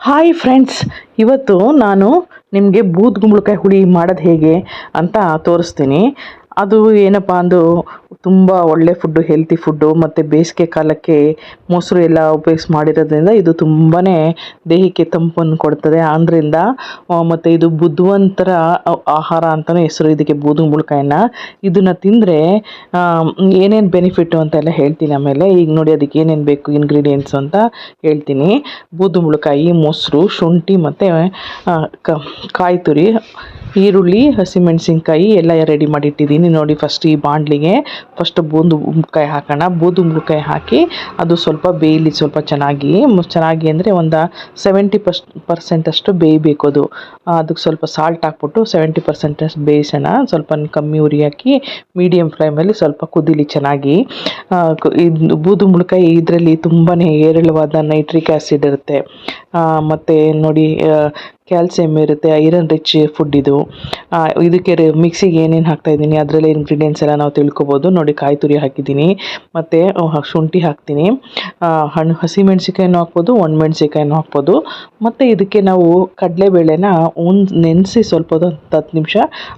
Hi friends ಇವತ್ತು ನಾನು ನಿಮಗೆ ಬೂದ್ ಗುಂಬಳಕಾಯಿ ಹುಳಿ ಮಾಡೋದು ಹೇಗೆ ಅಂತ ತೋರಿಸ್ತೀನಿ. ಅದು ಏನಪ್ಪ ಅಂದು ತುಂಬ ಒಳ್ಳೆ ಫುಡ್ಡು ಹೆಲ್ತಿ ಫುಡ್ಡು ಮತ್ತು ಬೇಸಿಗೆ ಕಾಲಕ್ಕೆ ಮೊಸರು ಎಲ್ಲ ಉಪಯೋಗಿಸಿ ಮಾಡಿರೋದ್ರಿಂದ ಇದು ತುಂಬಾ ದೇಹಕ್ಕೆ ತಂಪನ್ನು ಕೊಡ್ತದೆ. ಆದ್ದರಿಂದ ಮತ್ತು ಇದು ಬುದ್ಧವಂತರ ಆಹಾರ ಅಂತಲೇ ಹೆಸರು ಇದಕ್ಕೆ ಬೂದು ಮುಳುಕಾಯನ್ನು. ಇದನ್ನು ತಿಂದರೆ ಏನೇನು ಬೆನಿಫಿಟ್ಟು ಅಂತೆಲ್ಲ ಹೇಳ್ತೀನಿ ಆಮೇಲೆ. ಈಗ ನೋಡಿ ಅದಕ್ಕೆ ಏನೇನು ಬೇಕು ಇಂಗ್ರೀಡಿಯೆಂಟ್ಸ್ ಅಂತ ಹೇಳ್ತೀನಿ. ಬೂದು ಮುಳುಕಾಯಿ, ಮೊಸರು, ಶುಂಠಿ ಮತ್ತು ಕಾಯಿ ತುರಿ ಈರುಳ್ಳಿ, ಹಸಿಮೆಣಸಿನ್ಕಾಯಿ ಎಲ್ಲ ರೆಡಿ ಮಾಡಿಟ್ಟಿದ್ದೀನಿ. ನೋಡಿ ಫಸ್ಟ್ ಈ ಬಾಣಲಿಗೆ ಫಸ್ಟ್ ಬೂದು ಉಂಬಕಾಯಿ ಹಾಕೋಣ. ಬೂದು ಉಂಬಕಾಯಿ ಹಾಕಿ ಅದು ಸ್ವಲ್ಪ ಬೇಯಲಿ, ಸ್ವಲ್ಪ ಚೆನ್ನಾಗಿ. ಚೆನ್ನಾಗಿ ಅಂದರೆ ಒಂದು ಸೆವೆಂಟಿ ಪರ್ಸ್ ಪರ್ಸೆಂಟಷ್ಟು ಬೇಯಬೇಕು ಅದು. ಅದಕ್ಕೆ ಸ್ವಲ್ಪ ಸಾಲ್ಟ್ ಹಾಕ್ಬಿಟ್ಟು ಸೆವೆಂಟಿ ಪರ್ಸೆಂಟಷ್ಟು ಬೇಯಿಸೋಣ. ಸ್ವಲ್ಪ ಕಮ್ಮಿ ಉರಿ ಹಾಕಿ ಮೀಡಿಯಮ್ ಫ್ಲೇಮಲ್ಲಿ ಸ್ವಲ್ಪ ಕುದಿಲಿ ಚೆನ್ನಾಗಿ. ಇದು ಬೂದು ಮುಳುಕಾಯಿ ಇದರಲ್ಲಿ ತುಂಬಾ ಹೇರಳವಾದ ನೈಟ್ರಿಕ್ ಆ್ಯಸಿಡ್ ಇರುತ್ತೆ. ಮತ್ತು ನೋಡಿ ಕ್ಯಾಲ್ಸಿಯಮ್ ಇರುತ್ತೆ ಐರನ್ ರಿಚ್ ಫುಡ್ ಇದು. ಇದಕ್ಕೆ ಮಿಕ್ಸಿಗೆ ಏನೇನು ಹಾಕ್ತಾ ಇದ್ದೀನಿ, ಅದರಲ್ಲೇ ಇಂಗ್ರೀಡಿಯೆಂಟ್ಸ್ ಎಲ್ಲ ನಾವು ತಿಳ್ಕೊಬೋದು. ನೋಡಿ ಕಾಯಿ ತುರಿ ಹಾಕಿದ್ದೀನಿ, ಮತ್ತು ಶುಂಠಿ ಹಾಕ್ತೀನಿ. ಹಣ್ಣು ಹಸಿಮೆಣ್ಸಿಕಾಯಿನೂ ಹಾಕ್ಬೋದು ಒಣಮೆಣ್ಸಿಕಾಯಿನೂ ಹಾಕ್ಬೋದು. ಮತ್ತು ಇದಕ್ಕೆ ನಾವು ಕಡಲೆಬೇಳೆನ ಒಂದು ನೆನೆಸಿ ಸ್ವಲ್ಪ ಹೊತ್ತು ಹತ್ತು ನಿಮಿಷ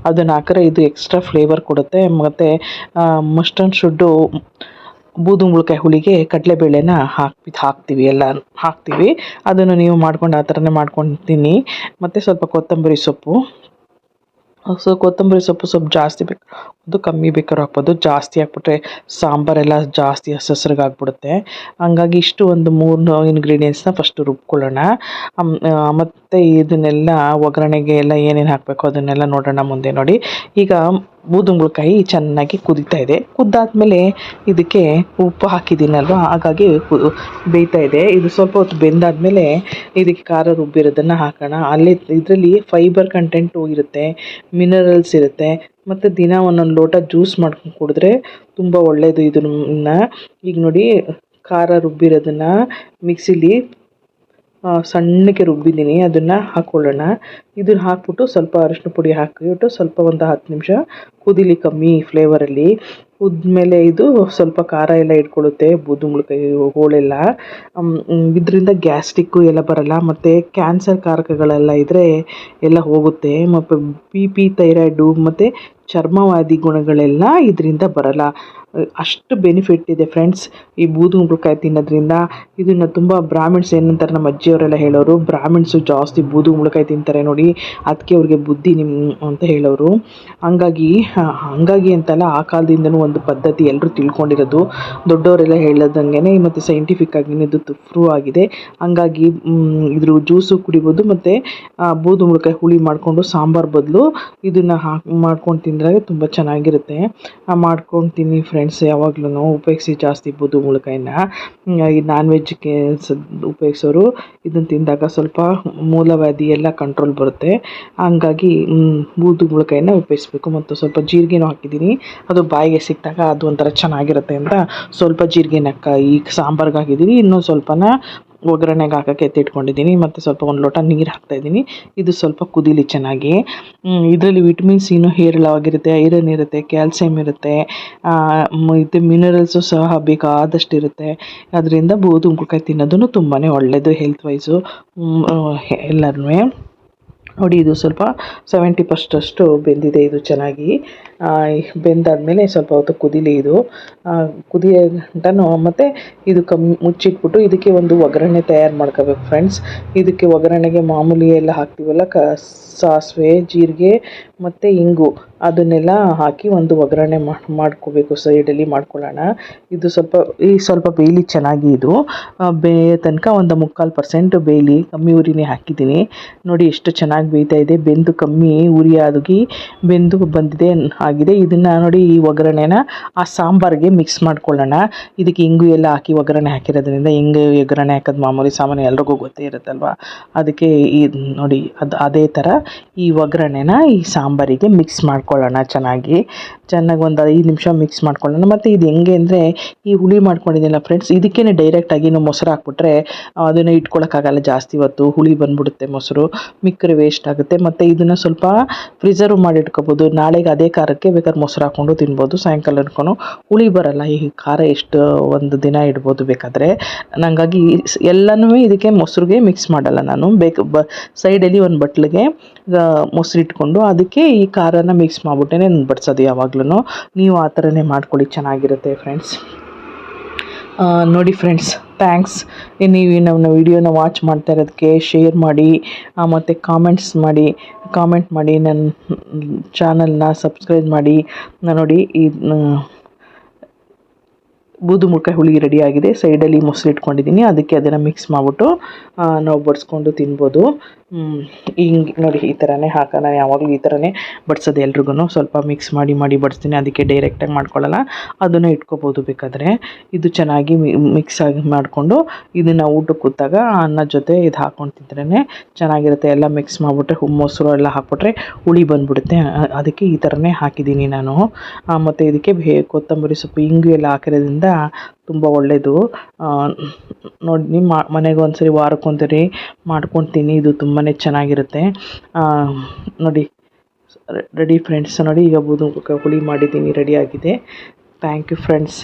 ಅದನ್ನು ಹಾಕಿದ್ರೆ ಇದು ಎಕ್ಸ್ಟ್ರಾ ಫ್ಲೇವರ್ ಕೊಡುತ್ತೆ. ಮತ್ತು ಮಸ್ಟ್ ಆ್ಯಂಡ್ ಶುಡ್ಡು ಬೂದುಂಬಳಕಾಯಿ ಹುಳಿಗೆ ಕಡಲೆಬೇಳೆನ ಹಾಕಿ ಹಾಕ್ತೀವಿ ಎಲ್ಲ ಹಾಕ್ತೀವಿ. ಅದನ್ನು ನೀವು ಮಾಡ್ಕೊಂಡು ಆ ಥರನೇ ಮಾಡ್ಕೊತೀನಿ. ಮತ್ತು ಸ್ವಲ್ಪ ಕೊತ್ತಂಬರಿ ಸೊಪ್ಪು. ಸೊ, ಕೊತ್ತಂಬರಿ ಸೊಪ್ಪು ಸ್ವಲ್ಪ ಜಾಸ್ತಿ ಬೇಕು. ಅದು ಕಮ್ಮಿ ಬೇಕಾದ್ರೂ ಹಾಕ್ಬೋದು. ಜಾಸ್ತಿ ಹಾಕ್ಬಿಟ್ರೆ ಸಾಂಬಾರೆಲ್ಲ ಜಾಸ್ತಿ ಹಸಸ್ರಿಗಾಗ್ಬಿಡುತ್ತೆ ಹಂಗಾಗಿ ಇಷ್ಟು ಒಂದು ಮೂರು ಇಂಗ್ರೀಡಿಯೆಂಟ್ಸ್ನ ಫಸ್ಟು ರುಬ್ಕೊಳ್ಳೋಣ. ಮತ್ತು ಇದನ್ನೆಲ್ಲ ಒಗ್ಗರಣೆಗೆ ಎಲ್ಲ ಏನೇನು ಹಾಕಬೇಕು ಅದನ್ನೆಲ್ಲ ನೋಡೋಣ ಮುಂದೆ ನೋಡಿ. ಈಗ ಬೂದುಂಬಳಕಾಯಿ ಚೆನ್ನಾಗಿ ಕುದೀತಾ ಇದೆ. ಕುದ್ದಾದ್ಮೇಲೆ ಇದಕ್ಕೆ ಉಪ್ಪು ಹಾಕಿದ್ದೀನಲ್ವ? ಹಾಗಾಗಿ ಬೇಯ್ತಾ ಇದೆ. ಇದು ಸ್ವಲ್ಪ ಹೊತ್ತು ಬೆಂದಾದ್ಮೇಲೆ ಇದಕ್ಕೆ ಖಾರ ರುಬ್ಬಿರೋದನ್ನು ಹಾಕೋಣ. ಅಲ್ಲಿ ಇದರಲ್ಲಿ ಫೈಬರ್ ಕಂಟೆಂಟು ಇರುತ್ತೆ ಮಿನರಲ್ಸ್ ಇರುತ್ತೆ ಮತ್ತು ದಿನ ಒಂದೊಂದು ಲೋಟ ಜ್ಯೂಸ್ ಮಾಡ್ಕೊಂಡು ಕುಡಿದ್ರೆ ತುಂಬ ಒಳ್ಳೆಯದು ಇದನ್ನ ಈಗ ನೋಡಿ ಖಾರ ರುಬ್ಬಿರೋದನ್ನು ಮಿಕ್ಸಿಲಿ ಆ, ಸಣ್ಣಕ್ಕೆ ರುಬ್ಬಿದ್ದೀನಿ ಅದನ್ನು ಹಾಕ್ಕೊಳ್ಳೋಣ ಇದನ್ನು ಹಾಕ್ಬಿಟ್ಟು ಸ್ವಲ್ಪ ಅರಿಶಿನ ಪುಡಿ ಹಾಕಿಬಿಟ್ಟು ಸ್ವಲ್ಪ ಒಂದು ಹತ್ತು ನಿಮಿಷ ಕುದಿಲಿ ಕಮ್ಮಿ ಫ್ಲೇವರಲ್ಲಿ ಕುದ್ಮೇಲೆ ಇದು ಸ್ವಲ್ಪ ಖಾರ ಎಲ್ಲ ಇಟ್ಕೊಳ್ಳುತ್ತೆ ಬೂದುಂಬಳಕಾಯಿ ಹೋಳೆಲ್ಲ. ಇದರಿಂದ ಗ್ಯಾಸ್ಟಿಕ್ಕು ಎಲ್ಲ ಬರಲ್ಲ ಮತ್ತು ಕ್ಯಾನ್ಸರ್ ಕಾರಕಗಳೆಲ್ಲ ಇದ್ದರೆ ಎಲ್ಲ ಹೋಗುತ್ತೆ. ಮತ್ತು ಬಿ ಪಿ ಥೈರಾಯ್ಡು ಮತ್ತು ಚರ್ಮವಾದಿ ಗುಣಗಳೆಲ್ಲ ಇದರಿಂದ ಬರಲ್ಲ. ಅಷ್ಟು ಬೆನಿಫಿಟ್ ಇದೆ ಫ್ರೆಂಡ್ಸ್ ಈ ಬೂದು ಬೂದುಗುಂಬಳಕಾಯಿ ತಿನ್ನೋದ್ರಿಂದ ಇದನ್ನು ತುಂಬ ಬ್ರಾಹ್ಮಿಣ್ಸ್ ಏನಂತಾರೆ ನಮ್ಮ ಅಜ್ಜಿಯವರೆಲ್ಲ ಹೇಳೋರು. ಬ್ರಾಹ್ಮಿಣ್ಸು ಜಾಸ್ತಿ ಬೂದು ಬೂದುಗುಂಬಳಕಾಯಿ ತಿಂತಾರೆ ನೋಡಿ. ಅದಕ್ಕೆ ಅವ್ರಿಗೆ ಬುದ್ಧಿ ನಿಮ್ಮ ಅಂತ ಹೇಳೋರು. ಹಂಗಾಗಿ ಹಂಗಾಗಿ ಅಂತಲ್ಲ ಆ ಕಾಲದಿಂದನೂ ಒಂದು ಪದ್ಧತಿ ಎಲ್ಲರೂ ತಿಳ್ಕೊಂಡಿರೋದು. ದೊಡ್ಡವರೆಲ್ಲ ಹೇಳೋದಂಗೆ ಮತ್ತು ಸೈಂಟಿಫಿಕ್ ಆಗಿ ಇದು ಪ್ರೂವ್ ಆಗಿದೆ. ಹಂಗಾಗಿ ಇದ್ರ ಜ್ಯೂಸು ಕುಡಿಬೋದು ಮತ್ತು ಬೂದುಗುಂಬಳಕಾಯಿ ಹುಳಿ ಮಾಡಿಕೊಂಡು ಸಾಂಬಾರು ಬದಲು ಇದನ್ನು ಹಾಕಿ, ಮಾಡ್ಕೊಂಡು ತಿಂದರೆ ತುಂಬ ಚೆನ್ನಾಗಿರುತ್ತೆ. ಮಾಡ್ಕೊಂಡು ತಿನ್ನಿ ಯಾವಾಗ್ಲೂ ಉಪಯೋಗಿಸಿ ಜಾಸ್ತಿ ಬೂದುಗುಂಬಳಕಾಯಿನ ಈ ನಾನ್ ವೆಜ್ಗೆ ಸ ಉಪಯೋಗಿಸೋರು ಇದನ್ನು ತಿಂದಾಗ ಸ್ವಲ್ಪ ಮೂಲವ್ಯಾಧಿ ಎಲ್ಲ ಕಂಟ್ರೋಲ್ ಬರುತ್ತೆ. ಹಂಗಾಗಿ ಬೂದು ಬೂದುಗುಂಬಳಕಾಯಿನ ಉಪಯೋಗಿಸ್ಬೇಕು. ಮತ್ತು ಸ್ವಲ್ಪ ಜೀರಿಗೆನೂ ಹಾಕಿದ್ದೀನಿ. ಅದು ಬಾಯಿಗೆ ಸಿಕ್ಕಿದಾಗ ಅದು ಒಂಥರ ಚೆನ್ನಾಗಿರುತ್ತೆ ಅಂತ ಸ್ವಲ್ಪ ಜೀರಿಗೆನ ಈ ಸಾಂಬಾರ್ಗೆ ಹಾಕಿದ್ದೀನಿ ಇನ್ನೂ ಸ್ವಲ್ಪನ ಒಗ್ಗರಣೆಗೆ ಹಾಕೋಕ್ಕೆ ಎತ್ತಿಟ್ಕೊಂಡಿದ್ದೀನಿ. ಮತ್ತು ಸ್ವಲ್ಪ ಒಂದು ಲೋಟ ನೀರು ಹಾಕ್ತಾಯಿದ್ದೀನಿ ಇದು ಸ್ವಲ್ಪ ಕುದೀಲಿ ಚೆನ್ನಾಗಿ. ಇದರಲ್ಲಿ ವಿಟಮಿನ್ ಸಿನೂ ಹೇರಳವಾಗಿರುತ್ತೆ, ಐರನ್ ಇರುತ್ತೆ, ಕ್ಯಾಲ್ಸಿಯಂ ಇರುತ್ತೆ ಮತ್ತು ಮಿನರಲ್ಸು ಸಹ ಬೇಕಾದಷ್ಟು ಇರುತ್ತೆ ಅದರಿಂದ ಬೂದುಂಬಳಕಾಯಿ ತಿನ್ನೋದು ತುಂಬಾ ಒಳ್ಳೆಯದು ಹೆಲ್ತ್ ವೈಸು ಎಲ್ಲರೂ ನೋಡಿ, ಇದು ಸ್ವಲ್ಪ ಸೆವೆಂಟಿ ಪರ್ಸ್ಟಷ್ಟು ಬೆಂದಿದೆ, ಇದು ಚೆನ್ನಾಗಿ. ಬೆಂದಾದ್ಮೇಲೆ ಸ್ವಲ್ಪ ಹೊತ್ತು ಕುದೀಲಿ ಇದು. ಕುದಿಯ ಗಂಟನೂ ಮತ್ತು ಇದು ಕಮ್ಮಿ ಮುಚ್ಚಿಟ್ಬಿಟ್ಟು ಇದಕ್ಕೆ ಒಂದು ಒಗ್ಗರಣೆ ತಯಾರು ಮಾಡ್ಕೋಬೇಕು ಫ್ರೆಂಡ್ಸ್ ಇದಕ್ಕೆ ಒಗ್ಗರಣೆಗೆ ಮಾಮೂಲಿ ಎಲ್ಲ ಹಾಕ್ತೀವಲ್ಲ, ಕ, ಸಾಸಿವೆ, ಜೀರಿಗೆ ಮತ್ತು ಇಂಗು. ಅದನ್ನೆಲ್ಲ ಹಾಕಿ ಒಂದು ಒಗ್ಗರಣೆ ಮಾಡಿ ಮಾಡ್ಕೋಬೇಕು ಸೈಡಲ್ಲಿ ಮಾಡ್ಕೊಳ್ಳೋಣ. ಇದು ಸ್ವಲ್ಪ, ಈ ಸ್ವಲ್ಪ ಬೇಯಲಿ ಚೆನ್ನಾಗಿ ಇದು. ಬೇಯ ತನಕ ಒಂದು ಮುಕ್ಕಾಲು ಪರ್ಸೆಂಟ್ ಬೇಯಲಿ ಕಮ್ಮಿ ಉರಿನೇ ಹಾಕಿದ್ದೀನಿ. ನೋಡಿ ಎಷ್ಟು ಚೆನ್ನಾಗಿ ಬೇಯ್ತಾ ಇದೆ. ಬೆಂದು ಕಮ್ಮಿ ಉರಿ ಬೆಂದು ಬಂದಿದೆ. ಆಗಿದೆ. ಇದನ್ನು ನೋಡಿ ಈ ಒಗ್ಗರಣೆನ ಆ ಸಾಂಬಾರಿಗೆ ಮಿಕ್ಸ್ ಮಾಡ್ಕೊಳ್ಳೋಣ. ಇದಕ್ಕೆ ಇಂಗು ಎಲ್ಲ ಹಾಕಿ ಒಗ್ಗರಣೆ ಹಾಕಿರೋದ್ರಿಂದ ಇಂಗು, ಒಗ್ಗರಣೆ ಹಾಕೋದು ಮಾಮೂಲಿ ಸಾಮಾನ್ಯ ಎಲ್ರಿಗೂ ಗೊತ್ತೇ ಇರುತ್ತಲ್ವ? ಅದಕ್ಕೆ ಈ ನೋಡಿ ಅದು ಅದೇ ಥರ ಈ ಒಗ್ಗರಣೆನ ಈ ಸಾಂಬಾರಿಗೆ ಮಿಕ್ಸ್ ಮಾಡ್ಕೊಳ್ಳೋಣ ಚೆನ್ನಾಗಿ. ಚೆನ್ನಾಗಿ ಒಂದು ಐದು ನಿಮಿಷ ಮಿಕ್ಸ್ ಮಾಡ್ಕೊಳ್ಳೋಣ. ಮತ್ತು ಇದು ಹೆಂಗೆ ಅಂದರೆ ಈ ಹುಳಿ ಮಾಡ್ಕೊಂಡಿದ್ದೀನಲ್ಲ ಫ್ರೆಂಡ್ಸ್ ಇದಕ್ಕೇ ಡೈರೆಕ್ಟಾಗಿ ನಾವು ಮೊಸರು ಹಾಕ್ಬಿಟ್ರೆ ಅದನ್ನು ಇಟ್ಕೊಳ್ಳೋಕ್ಕಾಗಲ್ಲ ಜಾಸ್ತಿ ಹೊತ್ತು. ಹುಳಿ ಬಂದ್ಬಿಡುತ್ತೆ ಮೊಸರು ಮಿಕ್ಕರೆ ವೇಸ್ಟ್ ಆಗುತ್ತೆ. ಮತ್ತು ಇದನ್ನು ಸ್ವಲ್ಪ ಪ್ರಿಸರ್ವ್ ಮಾಡಿ ಇಟ್ಕೋಬೋದು. ನಾಳೆಗೆ ಅದೇ ಖಾರಕ್ಕೆ ಸಾಯಂಕಾಲಕ್ಕೆ ಬೇಕಾದ್ರೆ ಮೊಸರು ಹಾಕ್ಕೊಂಡು ತಿನ್ಬೋದು. ಸಾಯಂಕಾಲ ಅನ್ಕೊಂಡು ಹುಳಿ ಬರಲ್ಲ. ಈ ಖಾರ ಎಷ್ಟು ಒಂದು ದಿನ ಇಡ್ಬೋದು ಬೇಕಾದರೆ. ನನಗಾಗಿ ಎಲ್ಲನೂ ಇದಕ್ಕೆ ಮೊಸರಿಗೆ ಮಿಕ್ಸ್ ಮಾಡಲ್ಲ ನಾನು. ಬೇಕು ಬ ಸೈಡಲ್ಲಿ ಒಂದು ಬಟ್ಲಿಗೆ ಮೊಸರು ಇಟ್ಕೊಂಡು ಅದಕ್ಕೆ ಈ ಖಾರನ ಮಿಕ್ಸ್ ಮಾಡಿಬಿಟ್ಟೇ ನಾನು ಬಡಿಸೋದು ಯಾವಾಗ್ಲೂ ನೀವು ಆ ಥರನೇ ಮಾಡ್ಕೊಳ್ಳಿ. ಚೆನ್ನಾಗಿರುತ್ತೆ ಫ್ರೆಂಡ್ಸ್ ನೋಡಿ ಫ್ರೆಂಡ್ಸ್ ಥ್ಯಾಂಕ್ಸ್ ನೀವು ನಮ್ಮ ವಿಡಿಯೋನ ವಾಚ್ ಮಾಡ್ತಾ ಇರೋದಕ್ಕೆ ಶೇರ್ ಮಾಡಿ ಮತ್ತು ಕಾಮೆಂಟ್ಸ್ ಮಾಡಿ ಕಾಮೆಂಟ್ ಮಾಡಿ ನನ್ನ ಚಾನಲ್ನ ಸಬ್ಸ್ಕ್ರೈಬ್ ಮಾಡಿ. ನೋಡಿ, ಈ ಬೂದು ಮುಳ್ಕಾಯಿ ಹುಳಿ ರೆಡಿಯಾಗಿದೆ ಸೈಡಲ್ಲಿ ಮೊಸರು ಇಟ್ಕೊಂಡಿದ್ದೀನಿ. ಅದಕ್ಕೆ ಅದನ್ನು ಮಿಕ್ಸ್ ಮಾಡಿಬಿಟ್ಟು ನಾವು ಬಡಿಸ್ಕೊಂಡು ತಿನ್ಬೋದು. ಹಿಂಗೆ ನೋಡಿ, ಈ ಥರನೇ ಹಾಕ ನಾನು ಯಾವಾಗಲೂ ಈ ಥರನೇ ಬಡ್ಸೋದು ಎಲ್ರಿಗೂ ಸ್ವಲ್ಪ ಮಿಕ್ಸ್ ಮಾಡಿ ಮಾಡಿ ಬಡಿಸ್ತೀನಿ. ಅದಕ್ಕೆ ಡೈರೆಕ್ಟಾಗಿ ಮಾಡ್ಕೊಳ್ಳಲ್ಲ ಅದನ್ನು ಇಟ್ಕೋಬೋದು ಬೇಕಾದರೆ. ಇದು ಚೆನ್ನಾಗಿ ಮಿಕ್ಸ್ ಆಗಿ ಮಾಡಿಕೊಂಡು ಇದನ್ನು ಊಟಕ್ಕೆ ಕೂತಾಗ ಅನ್ನ ಜೊತೆ ಇದು ಹಾಕ್ಕೊಂಡು ತಿಂದ್ರೇ ಚೆನ್ನಾಗಿರುತ್ತೆ. ಎಲ್ಲ ಮಿಕ್ಸ್ ಮಾಡಿಬಿಟ್ರೆ ಮೊಸರು ಎಲ್ಲ ಹಾಕ್ಬಿಟ್ರೆ ಹುಳಿ ಬಂದ್ಬಿಡುತ್ತೆ. ಅದಕ್ಕೆ ಈ ಥರನೇ ಹಾಕಿದ್ದೀನಿ ನಾನು. ಮತ್ತು ಇದಕ್ಕೆ ಬೇ, ಕೊತ್ತಂಬರಿ ಸೊಪ್ಪು ಇಂಗು ಎಲ್ಲ ಹಾಕಿರೋದ್ರಿಂದ ತುಂಬ ಒಳ್ಳೆಯದು ನೋಡಿ ನಿಮ್ಮ ಮನೆಗೆ ಒಂದ್ಸರಿ ವಾರಕ್ಕೊಂದ್ಸರಿ ಮಾಡ್ಕೊಂಡು ಇದು ತುಂಬಾ ಚೆನ್ನಾಗಿರುತ್ತೆ. ನೋಡಿ ರೆಡಿ ಫ್ರೆಂಡ್ಸ್ ನೋಡಿ, ಈಗ ಬೂದು ಹುಳಿ ಮಾಡಿದ್ದೀನಿ ರೆಡಿಯಾಗಿದೆ ಥ್ಯಾಂಕ್ ಯು ಫ್ರೆಂಡ್ಸ್